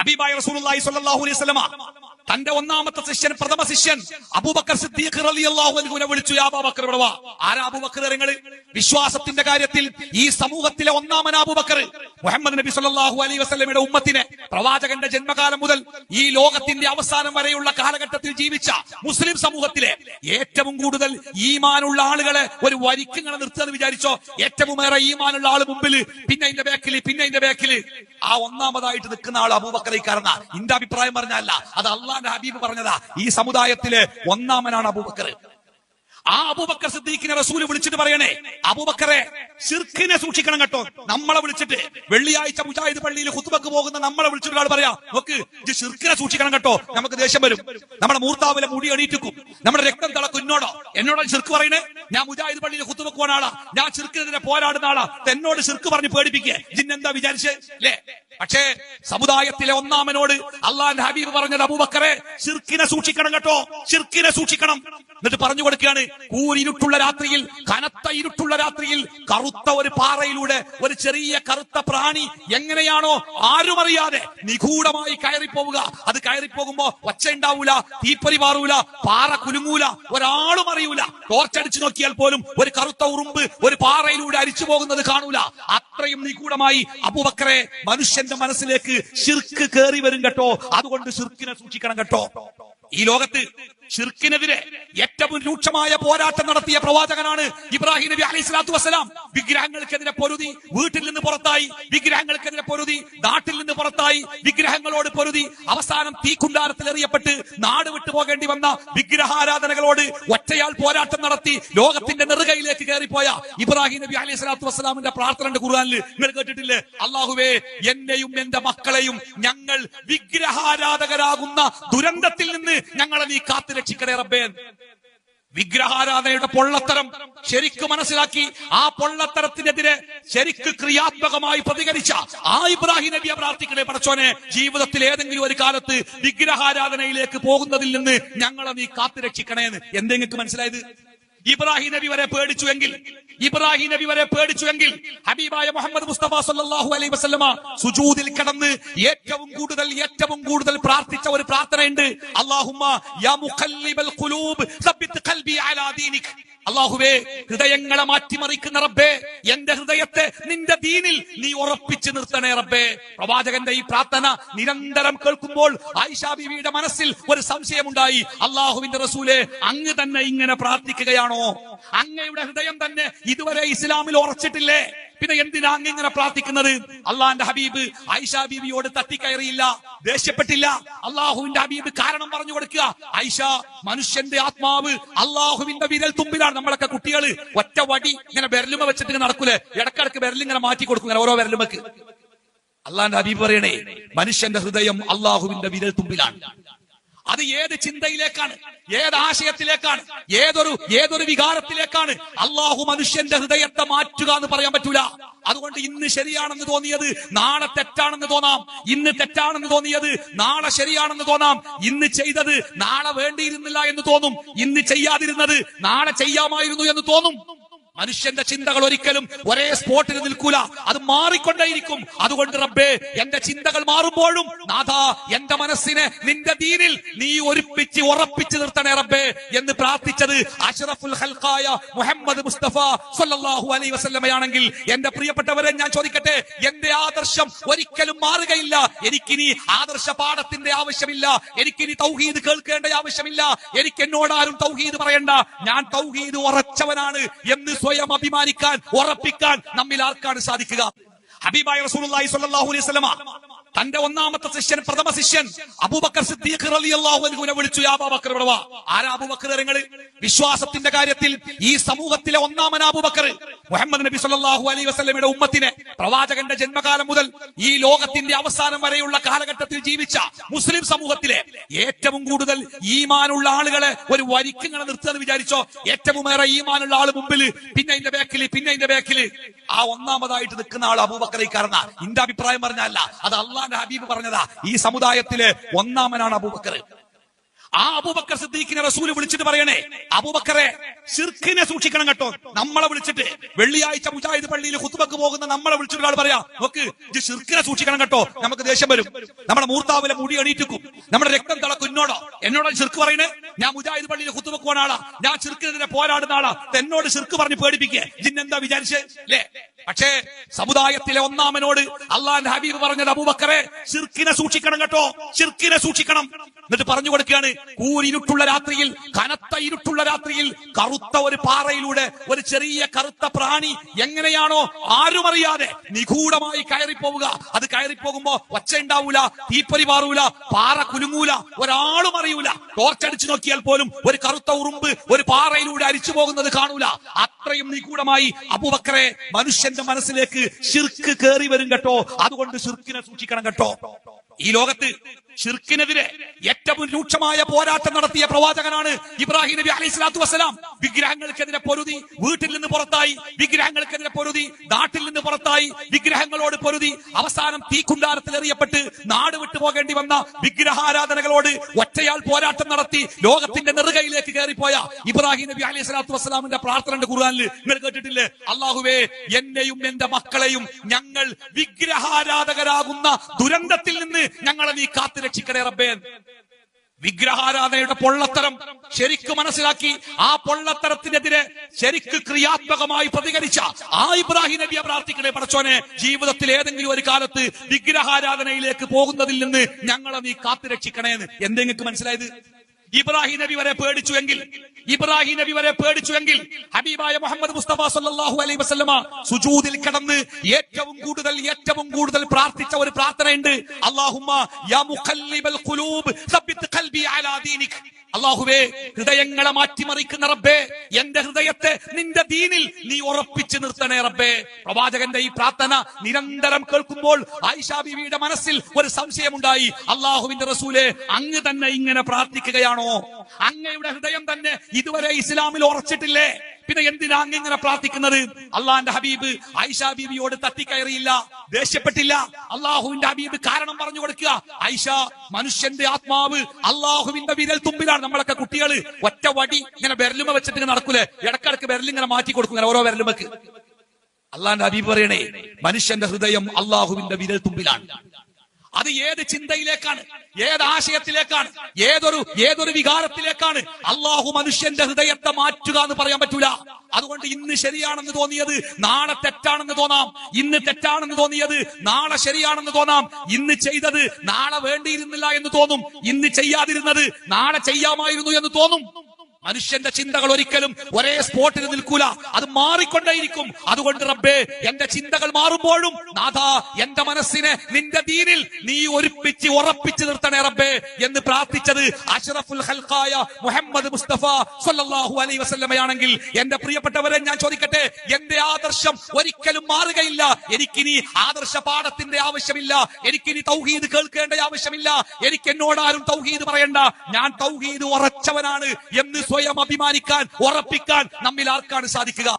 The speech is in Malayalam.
ഹബീബായ റസൂലുള്ളാഹി സ്വല്ലല്ലാഹു അലൈഹി വസല്ലമ തന്റെ ഒന്നാമത്തെ ശിഷ്യൻ പ്രഥമ ശിഷ്യൻ അബൂബക്കർ സിദ്ദീഖ് അൻഹുവിനെ വിളിച്ചു യാ അബൂബക്കർ ഇവിടെ വാ. ആരാ അബൂബക്കർ നിങ്ങൾ വിശ്വാസത്തിന്റെ കാര്യത്തിൽ ഈ സമൂഹത്തിലെ ഒന്നാമൻ അബൂബക്കർ. മുഹമ്മദ് നബി സല്ലാഹു അലൈഹി വസല്ലമയുടെ ഉമ്മത്തിനെ പ്രവാചകന്റെ ജന്മകാലം മുതൽ ഈ ലോകത്തിന്റെ അവസാനം വരെയുള്ള കാലഘട്ടത്തിൽ ജീവിച്ച മുസ്ലിം സമൂഹത്തിലെ ഏറ്റവും കൂടുതൽ ഈമാനുള്ള ആളുകളെ ഒരു വരിക്കിങ്ങനെ നിർത്തുന്നത് വിചാരിച്ചോ? ഏറ്റവും ഏറെ ഈമാനുള്ള ആൾ മുമ്പിൽ പിന്നെ അതിന്റെ ബാക്കിൽ പിന്നെ അതിന്റെ ബാക്കിൽ. ആ ഒന്നാമതായിട്ട് നിൽക്കുന്ന ആൾ അബൂബക്കറിക്കാരനാ ഇന്റെ അഭിപ്രായം പറഞ്ഞല്ല അത് ഹബീബ് പറഞ്ഞതാ. ഈ സമുദായത്തിലെ ഒന്നാമനാണ് അബൂബക്കർ. ആ അബൂബക്കർ സിദ്ദീഖിനെ റസൂൽ വിളിച്ചിട്ട് പറയണേ അബൂബക്കറെ ഷിർക്കിനെ സൂക്ഷിക്കണം കേട്ടോ. നമ്മളെ വിളിച്ചിട്ട് വെള്ളിയാഴ്ച മുജാഹിദ് പള്ളിയിൽ ഹുത്തുബക്ക് പോകുന്ന നമ്മളെ വിളിച്ചിട്ട് ഒരാൾ പറയാ നോക്ക് ഇത് ഷിർക്കിനെ സൂക്ഷിക്കണം കേട്ടോ. നമുക്ക് ദേഷ്യം വരും. നമ്മുടെ മൂർത്താവിലെ മുടി എണീറ്റിക്കും. നമ്മുടെ രക്തം തിളക്കും. എന്നോടോ എന്നോട് ഷിർക്ക് പറയണേ? ഞാൻ മുജാഹിദ് പള്ളിയിൽ ഹുത്തുബക്ക് പോകുന്ന ആളാ. ഞാൻ ശിർക്കിനെതിരെ പോരാടുന്ന ആളാ. എന്നോട് ഷിർക്ക് പറഞ്ഞ് പേടിപ്പിക്കുക ജിന്നെന്താ വിചാരിച്ച്? അല്ലേ പക്ഷേ സമുദായത്തിലെ ഒന്നാമനോട് അള്ളാന്റെ ഹബീബ് പറഞ്ഞത് അബൂബക്കറെ ശിർക്കിനെ സൂക്ഷിക്കണം കേട്ടോ. ശിർക്കിനെ സൂക്ഷിക്കണം. എന്നിട്ട് പറഞ്ഞു കൊടുക്കുകയാണ് കൂരിരുട്ടുള്ള രാത്രിയിൽ കനത്ത ഇരുട്ടുള്ള രാത്രിയിൽ കറുത്ത ഒരു പാറയിലൂടെ ഒരു ചെറിയ കറുത്ത പ്രാണി എങ്ങനെയാണോ ആരുമറിയാതെ നിഗൂഢമായി കയറിപ്പോവുക. അത് കയറിപ്പോകുമ്പോ ഒച്ച ഉണ്ടാവൂല തീപ്പരി പാറൂല പാറ കുലുങ്ങൂല ഒരാളും അറിയൂല. ടോർച്ചടിച്ചു നോക്കിയാൽ പോലും ഒരു കറുത്ത ഉറുമ്പ് ഒരു പാറയിലൂടെ അരിച്ചു പോകുന്നത് കാണൂല. അത്രയും നിഗൂഢമായി അബുബക്കറെ മനുഷ്യന്റെ മനസ്സിലേക്ക് ശിർക്ക് കേറി വരും കേട്ടോ. അതുകൊണ്ട് ശിർക്കിനെ സൂക്ഷിക്കണം കേട്ടോ. ഈ ലോകത്ത് ഷിർക്കിനെതിരെ ഏറ്റവും രൂക്ഷമായ പോരാട്ടം നടത്തിയ പ്രവാചകനാണ് ഇബ്രാഹിം നബി അലൈഹി സ്വലാത്തു വസ്സലാം. വിഗ്രഹങ്ങൾക്കെതിരെ പൊരുതി വീട്ടിൽ നിന്ന് പുറത്തായി. വിഗ്രഹങ്ങൾക്കെതിരെ പൊരുതി നാട്ടിൽ നിന്ന് പുറത്തായി. വിഗ്രഹങ്ങളോട് പൊരുതി അവസാനം തീക്കുണ്ടാരത്തിൽ എറിയപ്പെട്ട് നാട് വിട്ടു പോകേണ്ടി വന്ന വിഗ്രഹാരാധനകളോട് ഒറ്റയാൾ പോരാട്ടം നടത്തി ലോകത്തിന്റെ നെറുകയിലേക്ക് കയറിപ്പോയ ഇബ്രാഹിം നബി അലൈഹി സ്വലാത്തു വസ്സലാമിന്റെ പ്രാർത്ഥന കുറുവാനിൽ നിങ്ങൾ കേട്ടിട്ടില്ലേ? അള്ളാഹുവേ എന്നെയും എന്റെ മക്കളെയും ഞങ്ങൾ വിഗ്രഹാരാധകരാകുന്ന ദുരന്തത്തിൽ നിന്ന് ഞങ്ങളെ നീ കാത്തു രക്ഷിക്കണേ റബ്ബേ വിഗ്രഹാരാധനയുടെ പൊള്ളത്തരം ശരിക്ക് മനസ്സിലാക്കി ആ പൊള്ളത്തരത്തിനെതിരെ ശരിക്ക് ക്രിയാത്മകമായി പ്രതികരിച്ച ആ ഇബ്രാഹിം നബിയെ പ്രാർത്ഥിക്കണേ പടച്ചോനെ ജീവിതത്തിൽ ഏതെങ്കിലും ഒരു കാലത്ത് വിഗ്രഹാരാധനയിലേക്ക് പോകുന്നതിൽ നിന്ന് ഞങ്ങളെ നീ കാത്തു രക്ഷിക്കണേന്ന് എന്തെങ്കിലും മനസ്സിലായത്? ഇബ്രാഹിം നബി വരെ പേടിച്ചുവെങ്കിൽ ഇബ്രാഹിം നബി വരെ പേടിച്ചുവെങ്കിൽ ഹബീബായ മുഹമ്മദ് മുസ്തഫ സല്ലല്ലാഹു അലൈ വസല്ലമ സുജൂദിൽ കടന്ന് ഏറ്റവും കൂടുതൽ ഏറ്റവും കൂടുതൽ പ്രാർത്ഥിച്ച ഒരു പ്രാർത്ഥനയുണ്ട്. അല്ലാഹുമ്മ അള്ളാഹുവേ ഹൃദയങ്ങളെ മാറ്റിമറിക്കുന്ന റബ്ബേ എന്റെ ഹൃദയത്തെ നിന്റെ ദീനിൽ നീ ഉറപ്പിച്ചു നിർത്തണേ റബ്ബേ. പ്രവാചകന്റെ ഈ പ്രാർത്ഥന നിരന്തരം കേൾക്കുമ്പോൾ ആയിഷാ ബിവിയുടെ മനസ്സിൽ ഒരു സംശയമുണ്ടായി. അള്ളാഹുവിന്റെ റസൂലെ അങ്ങ് തന്നെ ഇങ്ങനെ പ്രാർത്ഥിക്കുകയാണോ? അങ്ങയുടെ ഹൃദയം തന്നെ ഇതുവരെ ഇസ്ലാമിൽ ഉറച്ചിട്ടില്ലേ? പിന്നെ എന്തിനാ ഇങ്ങനെ പ്രാർത്ഥിക്കുന്നത്? അള്ളാന്റെ ഹബീബ് ഐഷ ബീവിയോട് തട്ടിക്കയറിയില്ല ദേഷ്യപ്പെട്ടില്ല. അള്ളാഹുവിന്റെ ഹബീബ് കാരണം പറഞ്ഞു കൊടുക്കുക. ഐഷ മനുഷ്യന്റെ ആത്മാവ് അള്ളാഹുവിന്റെ വിരൽ തുമ്പിലാണ്. നമ്മളൊക്കെ കുട്ടികൾ ഒറ്റ വടി ഇങ്ങനെ ബെരലുമ വെച്ചിട്ട് നടക്കൂലേ? ഇടക്കിടക്ക് വിരലിങ്ങനെ മാറ്റി കൊടുക്കും ഓരോ ബെരലുമക്ക് അള്ളാന്റെ ഹബീബ് പറയണേ മനുഷ്യന്റെ ഹൃദയം അള്ളാഹുവിന്റെ വിരൽ തുമ്പിലാണ്. അത് ഏത് ചിന്തയിലേക്കാണ്? ഏത് ആശയത്തിലേക്കാണ്? ഏതൊരു ഏതൊരു വികാരത്തിലേക്കാണ്? അള്ളാഹു മനുഷ്യന്റെ ഹൃദയത്തെ മാറ്റുക എന്ന് പറയാൻ പറ്റൂല. അതുകൊണ്ട് ഇന്ന് ശരിയാണെന്ന് തോന്നിയത് നാളെ തെറ്റാണെന്ന് തോന്നാം. ഇന്ന് തെറ്റാണെന്ന് തോന്നിയത് നാളെ ശരിയാണെന്ന് തോന്നാം. ഇന്ന് ചെയ്തത് നാളെ വേണ്ടിയിരുന്നില്ല എന്ന് തോന്നും. ഇന്ന് ചെയ്യാതിരുന്നത് നാളെ ചെയ്യാമായിരുന്നു എന്ന് തോന്നും. മനുഷ്യന്റെ ചിന്തകൾ ഒരിക്കലും ഒരേ സ്പോട്ടിൽ നിൽക്കൂല. അത് മാറിക്കൊണ്ടേയിരിക്കും. അതുകൊണ്ട് റബ്ബേ എന്റെ ചിന്തകൾ മാറുമ്പോഴും നാഥ എന്റെ മനസ്സിനെ നിന്റെ ദീനിൽ നീ ഒരുപ്പിച്ച് ഉറപ്പിച്ചു നിർത്തണേ റബ്ബേ എന്ന് പ്രാർത്ഥിച്ചത് അഷറഫുൽ ഹൽക്കായ മുഹമ്മദ് മുസ്തഫ സല്ലല്ലാഹു അലൈഹി വസല്ലമയാണെങ്കിൽ. എന്റെ പ്രിയപ്പെട്ടവരെ ഞാൻ ചോദിക്കട്ടെ എന്റെ ആദർശം ഒരിക്കലും മാറുകയില്ല. എനിക്കിനി ആദർശ പാഠത്തിന്റെ ആവശ്യമില്ല. എനിക്കിനി തൗഹീദ് കേൾക്കേണ്ട ആവശ്യമില്ല. എനിക്ക് എന്നോട് ആരും തൗഹീദ് പറയണ്ട. ഞാൻ തൗഹീദ് ഉറച്ചവനാണ് എന്ന് സ്വയം അഭിമാനിക്കാൻ ഉറപ്പിക്കാൻ നമ്മിൽ ആർക്കാണ് സാധിക്കുക? ഹബീബായ റസൂലുള്ളാഹി സ്വല്ലല്ലാഹു അലൈഹി വസല്ലമ തന്റെ ഒന്നാമത്തെ ശിഷ്യൻ പ്രഥമ ശിഷ്യൻ അബൂബക്കർ സിദ്ദീഖ് റളിയല്ലാഹു അൻഹുവിനെ വിളിച്ചു യാ അബൂബക്കർ ഇവിടെ വാ. ആരാ വിശ്വാസത്തിന്റെ കാര്യത്തിൽ ഈ സമൂഹത്തിലെ ഒന്നാമൻ അബൂബക്കർ. മുഹമ്മദ് നബി സല്ലല്ലാഹു അലൈഹി വസ്ലമിയുടെ ഉമ്മത്തിനെ പ്രവാചകന്റെ ജന്മകാലം മുതൽ ഈ ലോകത്തിന്റെ അവസാനം വരെയുള്ള കാലഘട്ടത്തിൽ ജീവിച്ച മുസ്ലിം സമൂഹത്തിലെ ഏറ്റവും കൂടുതൽ ഈമാനുള്ള ആളുകളെ ഒരു വരിക്കിങ്ങനെ നിർത്തുന്നത് വിചാരിച്ചോ? ഏറ്റവും ഏറെ ഈമാനുള്ള ആൾ മുമ്പിൽ പിന്നെ ഇന്റെ ബാക്കിൽ പിന്നെ ഇന്റെ ബാക്കിൽ ആ ഒന്നാമതായിട്ട് നിൽക്കുന്ന ആൾ അബൂബക്കറിക്കാരനാ ഇന്റെ അഭിപ്രായം പറഞ്ഞല്ല അത് അള്ളാന്റെ ഹബീബ് പറഞ്ഞതാ. ഈ സമുദായത്തിലെ ഒന്നാമനാണ് അബൂബക്കർ. ആ അബൂബക്കർ സിദ്ദീഖിനെ റസൂൽ വിളിച്ചിട്ട് പറയണേ അബൂബക്കറെ ഷിർക്കിനെ സൂക്ഷിക്കണം കേട്ടോ. നമ്മളെ വിളിച്ചിട്ട് വെള്ളിയാഴ്ച മുജാഹിദ് പള്ളിയിൽ ഹുത്തുബക്ക് പോകുന്ന നമ്മളെ വിളിച്ചിട്ട് ഒരാൾ പറയാ നോക്ക് ഇത് ഷിർക്കിനെ സൂക്ഷിക്കണം കേട്ടോ. നമുക്ക് ദേഷ്യം വരും. നമ്മുടെ മൂർത്താവിലെ മുടി എണീറ്റിക്കും. നമ്മുടെ രക്തം തിളക്കും. എന്നോടോ? എന്നോട് ഷിർക്ക് പറയണേ? ഞാൻ മുജാഹിദ് പള്ളിയിൽ ഹുത്തുബക്ക് പോണ ഞാൻ ഷിർക്കിനെതിരെ പോരാടുന്ന ആളാ. എന്നോട് ഷിർക്ക് പറഞ്ഞ് പേടിപ്പിക്കേ ജിന്നെന്താ വിചാരിച്ചേ? അല്ലേ പക്ഷേ സമുദായത്തിലെ ഒന്നാമനോട് അള്ളാന്റെ ഹബീബ് പറഞ്ഞത് അബൂബക്കറെ ഷിർക്കിനെ സൂക്ഷിക്കണം കേട്ടോ ഷിർക്കിനെ സൂക്ഷിക്കണം. എന്നിട്ട് പറഞ്ഞു കൊടുക്കുകയാണ് കൂരിരുട്ടുള്ള രാത്രിയിൽ കനത്ത ഇരുട്ടുള്ള രാത്രിയിൽ കറുത്ത ഒരു പാറയിലൂടെ ഒരു ചെറിയ കറുത്ത പ്രാണി എങ്ങനെയാണോ ആരും അറിയാതെ നിഗൂഢമായി കയറിപ്പോവുക. അത് കയറിപ്പോകുമ്പോ ഒച്ച ഉണ്ടാവൂല തീപ്പൊരി പാറൂല പാറ കുലുങ്ങൂല ഒരാളും അറിയൂല. ടോർച്ചടിച്ചു നോക്കിയാൽ പോലും ഒരു കറുത്ത ഉറുമ്പ് ഒരു പാറയിലൂടെ അരിച്ചു പോകുന്നത് കാണൂല. അത്രയും നിഗൂഢമായി അബുബക്കറെ മനുഷ്യന്റെ മനസ്സിലേക്ക് ഷിർക്ക് കയറി വരും കേട്ടോ. അതുകൊണ്ട് ഷിർക്കിനെ സൂക്ഷിക്കണം കേട്ടോ. ഈ ലോകത്ത് ഷിർക്കിനെതിരെ ഏറ്റവും രൂക്ഷമായ പോരാട്ടം നടത്തിയ പ്രവാചകനാണ് ഇബ്രാഹിം നബി അലൈഹി സ്വലാത്തു വസ്സലാം. വിഗ്രഹങ്ങൾക്കെതിരെ പൊരുതി വീട്ടിൽ നിന്ന് പുറത്തായി. വിഗ്രഹങ്ങൾക്കെതിരെ പൊരുതി നാട്ടിൽ നിന്ന് പുറത്തായി. വിഗ്രഹങ്ങളോട് പൊരുതി അവസാനം തീക്കുണ്ടാരത്തിൽ എറിയപ്പെട്ട് നാട് വിട്ടുപോകേണ്ടി വന്ന വിഗ്രഹാരാധനകളോട് ഒറ്റയാൾ പോരാട്ടം നടത്തി ലോകത്തിന്റെ നെറുകയിലേക്ക് കയറിപ്പോയ ഇബ്രാഹിം നബി അലൈഹി സ്വലാത്തു വസ്സലാമിന്റെ പ്രാർത്ഥന ഉണ്ട് ഖുർആനിൽ നിങ്ങൾ കേട്ടിട്ടില്ലേ? അള്ളാഹുവേ എന്നെയും എന്റെ മക്കളെയും ഞങ്ങൾ വിഗ്രഹാരാധകരാകുന്ന ദുരന്തത്തിൽ നിന്ന് ഞങ്ങളെ നീ കാത്തു രക്ഷിക്കണേ റബ്ബേ. വിഗ്രഹാരാധനയുടെ പൊള്ളത്തരം ശരിക്കും മനസ്സിലാക്കി ആ പൊള്ളത്തരത്തിനെതിരെ ശരിക്ക് ക്രിയാത്മകമായി പ്രതികരിച്ച ആ ഇബ്രാഹിം നബിയെ പ്രാർത്ഥിക്കണേ പടച്ചോനെ. ജീവിതത്തിൽ ഏതെങ്കിലും ഒരു കാലത്ത് വിഗ്രഹാരാധനയിലേക്ക് പോകുന്നതിൽ നിന്ന് ഞങ്ങളെ നീ കാത്തു രക്ഷിക്കണേന്ന്. എന്തെങ്കിലും മനസ്സിലായത്? ഇബ്രാഹിം നബി വരെ പേടിച്ചുവെങ്കിൽ ഇബ്രാഹിം നബി വരെ പേടിച്ചുവെങ്കിൽ ഹബീബായ മുഹമ്മദ് മുസ്തഫ സല്ലല്ലാഹു അലൈ വസല്ലമ സുജൂദിൽ കിടന്ന് ഏറ്റവും കൂടുതൽ ഏറ്റവും കൂടുതൽ പ്രാർത്ഥിച്ച ഒരു പ്രാർത്ഥനയുണ്ട്. അല്ലാഹുമ്മ അള്ളാഹുവേ ഹൃദയങ്ങളെ മാറ്റിമറിക്കുന്ന റബ്ബേ എന്റെ ഹൃദയത്തെ നിന്റെ ദീനിൽ നീ ഉറപ്പിച്ചു നിർത്തണേ റബ്ബേ. പ്രവാചകന്റെ ഈ പ്രാർത്ഥന നിരന്തരം കേൾക്കുമ്പോൾ ആയിഷാ ബീവിയുടെ മനസ്സിൽ ഒരു സംശയമുണ്ടായി. അള്ളാഹുവിന്റെ റസൂലെ അങ്ങ് തന്നെ ഇങ്ങനെ പ്രാർത്ഥിക്കുകയാണോ? അങ്ങയുടെ ഹൃദയം തന്നെ ഇതുവരെ ഇസ്ലാമിൽ ഉറച്ചിട്ടില്ലേ? പിന്നെ എന്തിനാ ഇങ്ങനെ പ്രാർത്ഥിക്കുന്നത്? അള്ളാന്റെ ഹബീബ് ഐഷ ബീബിയോട് തട്ടിക്കയറിയില്ല ദേഷ്യപ്പെട്ടില്ല. അള്ളാഹുവിന്റെ ഹബീബ് കാരണം പറഞ്ഞു കൊടുക്കുക. ഐഷ മനുഷ്യന്റെ ആത്മാവ് അള്ളാഹുവിന്റെ വിരൽ തുമ്പിലാണ് നമ്മളൊക്കെ കുട്ടികൾ ഒറ്റ വടി ഇങ്ങനെ ബെരലുമ വെച്ചിട്ട് ഇങ്ങനെ നടക്കൂലേ? ഇടക്കിടക്ക് ബെരലിങ്ങനെ മാറ്റി കൊടുക്കും ഇങ്ങനെ ഓരോ ബെരലുമക്ക് അള്ളാന്റെ ഹബീബ് പറയണേ മനുഷ്യന്റെ ഹൃദയം അള്ളാഹുവിന്റെ വിരൽ തുമ്പിലാണ്. അത് ഏത് ചിന്തയിലേക്കാണ്? ഏത് ആശയത്തിലേക്കാണ്? ഏതൊരു ഏതൊരു വികാരത്തിലേക്കാണ്? അള്ളാഹു മനുഷ്യന്റെ ഹൃദയത്തെ മാറ്റുക എന്ന് പറയാൻ പറ്റൂല. അതുകൊണ്ട് ഇന്ന് ശരിയാണെന്ന് തോന്നിയത് നാളെ തെറ്റാണെന്ന് തോന്നാം. ഇന്ന് തെറ്റാണെന്ന് തോന്നിയത് നാളെ ശരിയാണെന്ന് തോന്നാം. ഇന്ന് ചെയ്തത് നാളെ വേണ്ടിയിരുന്നില്ല എന്ന് തോന്നും. ഇന്ന് ചെയ്യാതിരുന്നത് നാളെ ചെയ്യാമായിരുന്നു എന്ന് തോന്നും. മനുഷ്യന്റെ ചിന്തകൾ ഒരിക്കലും ഒരേ സ്പോട്ടിൽ നിൽക്കൂല. അത് മാറിക്കൊണ്ടേയിരിക്കും. അതുകൊണ്ട് റബ്ബേ എന്റെ ചിന്തകൾ മാറുമ്പോഴും നാഥാ എന്റെ മനസ്സിനെ നിന്റെ ദീനിൽ നീ ഒരുപ്പിച്ച് ഉറപ്പിച്ചു നിർത്തണേ റബ്ബേ എന്ന് പ്രാർത്ഥിച്ചത് അഷറഫുൽ ഹൽഖായ മുഹമ്മദ് മുസ്തഫ സല്ലല്ലാഹു അലൈഹി വസല്ലമയാണെങ്കിൽ. എന്റെ പ്രിയപ്പെട്ടവരെ ഞാൻ ചോദിക്കട്ടെ എന്റെ ആദർശം ഒരിക്കലും മാറുകയില്ല. എനിക്കിനി ആദർശ പാഠത്തിന്റെ ആവശ്യമില്ല. എനിക്കിനി തൗഹീദ് കേൾക്കേണ്ട ആവശ്യമില്ല. എനിക്ക് എന്നോട് ആരും തൗഹീദ് പറയണ്ട. ഞാൻ തൗഹീദ് ഉറച്ചവനാണ് എന്ന് സ്വയം അഭിമാനിക്കാൻ ഉറപ്പിക്കാൻ നമ്മിൽ ആർക്കാണ് സാധിക്കുക?